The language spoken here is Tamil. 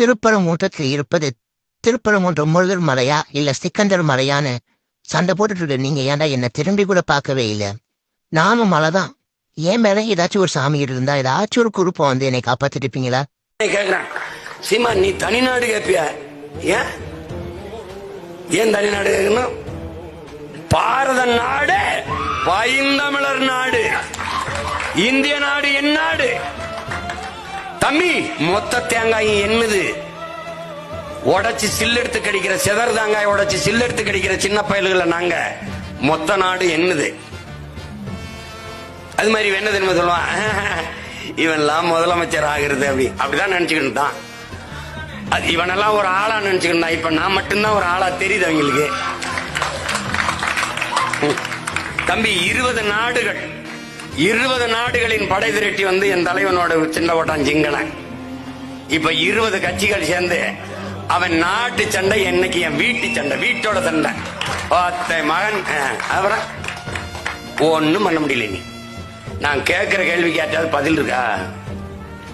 திருப்பரங்குன்றத்தில் இருப்பது திருப்பரங்குன்றம் முருகர் மலையா இல்ல சிக்கந்தர் மலையான்னு சண்டை போட்டுட்டு இருக்க நீங்க ஏன்டா என்ன திரும்பி கூட பார்க்கவே இல்ல? நானும் மலைதான். ஏன் மேல ஏதாச்சும் ஒரு சாமி இருந்தா ஏதாச்சும் ஒரு குரூப்பம் வந்து என்னை காப்பாத்திருப்பீங்களா? கேக்குறேன். சீமா நீ தனிநாடு கேப்பிய? ஏன்? ஏன் தனிநாடு கேட்கணும் பாரத நாடு பைந்தமிழர் நாடு இந்திய நாடு என் நாடு. தம்பி மொத்த தேங்காயும் என்னது உடைச்சு சில்லெடுத்து கடிக்கிற செதர் தேங்காய் உடைச்சு சில்லெடுத்து கடிக்கிற சின்ன பயல்களை நாங்க மொத்த நாடு என்னது அது மாதிரி என்ன தெரியுமா சொல்லுவான்? இவன்லாம் முதலமைச்சர் ஆகிறது அப்படி. அப்படிதான் நினைச்சுக்கிட்டு தான் அது இவனெல்லாம் ஒரு ஆளா நினைச்சுக்கிட்டு இப்ப நான் மட்டும்தான் ஒரு ஆளா தெரியுது அவங்களுக்கு. தம்பி இருபது நாடுகள். இருபது நாடுகளின் படை திரட்டி வந்து என் தலைவனோட சின்ன ஓட்டான் சிங்களன் இப்ப இருபது கட்சிகள் சேர்ந்து அவன் நாட்டு சண்டை என்னைக்கு என் வீட்டு சண்டை வீட்டோட சண்டை. ஒத்த மகன் அஹ், அப்புறம் பண்ண முடியல நீ. நான் கேட்கிற கேள்வி கேட்டாவது பதில் இருக்கா?